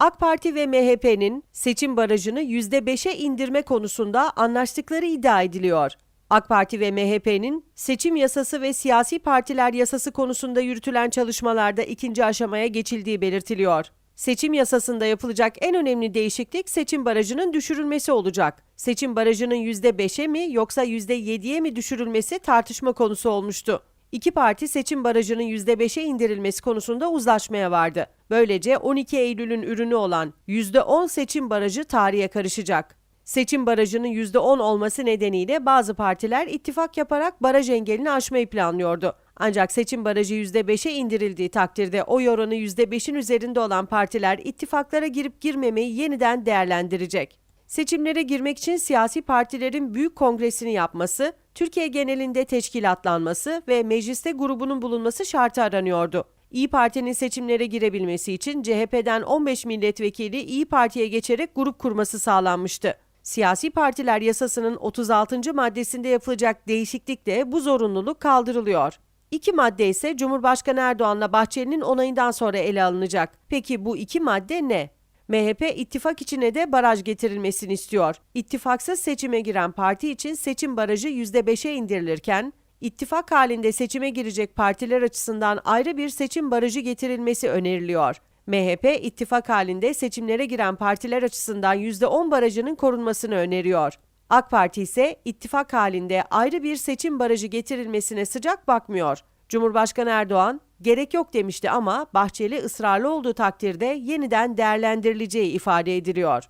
AK Parti ve MHP'nin seçim barajını %5'e indirme konusunda anlaştıkları iddia ediliyor. AK Parti ve MHP'nin seçim yasası ve siyasi partiler yasası konusunda yürütülen çalışmalarda ikinci aşamaya geçildiği belirtiliyor. Seçim yasasında yapılacak en önemli değişiklik seçim barajının düşürülmesi olacak. Seçim barajının %5'e mi yoksa %7'ye mi düşürülmesi tartışma konusu olmuştu. İki parti seçim barajının %5'e indirilmesi konusunda uzlaşmaya vardı. Böylece 12 Eylül'ün ürünü olan %10 seçim barajı tarihe karışacak. Seçim barajının %10 olması nedeniyle bazı partiler ittifak yaparak baraj engelini aşmayı planlıyordu. Ancak seçim barajı %5'e indirildiği takdirde oy oranı %5'in üzerinde olan partiler ittifaklara girip girmemeyi yeniden değerlendirecek. Seçimlere girmek için siyasi partilerin büyük kongresini yapması, Türkiye genelinde teşkilatlanması ve mecliste grubunun bulunması şartı aranıyordu. İyi Parti'nin seçimlere girebilmesi için CHP'den 15 milletvekili İyi Parti'ye geçerek grup kurması sağlanmıştı. Siyasi partiler yasasının 36. maddesinde yapılacak değişiklikle bu zorunluluk kaldırılıyor. İki madde ise Cumhurbaşkanı Erdoğan'la Bahçeli'nin onayından sonra ele alınacak. Peki bu iki madde ne? MHP ittifak içine de baraj getirilmesini istiyor. İttifaksız seçime giren parti için seçim barajı %5'e indirilirken, ittifak halinde seçime girecek partiler açısından ayrı bir seçim barajı getirilmesi öneriliyor. MHP ittifak halinde seçimlere giren partiler açısından %10 barajının korunmasını öneriyor. AK Parti ise ittifak halinde ayrı bir seçim barajı getirilmesine sıcak bakmıyor. Cumhurbaşkanı Erdoğan gerek yok demişti ama Bahçeli ısrarlı olduğu takdirde yeniden değerlendirileceği ifade ediliyor.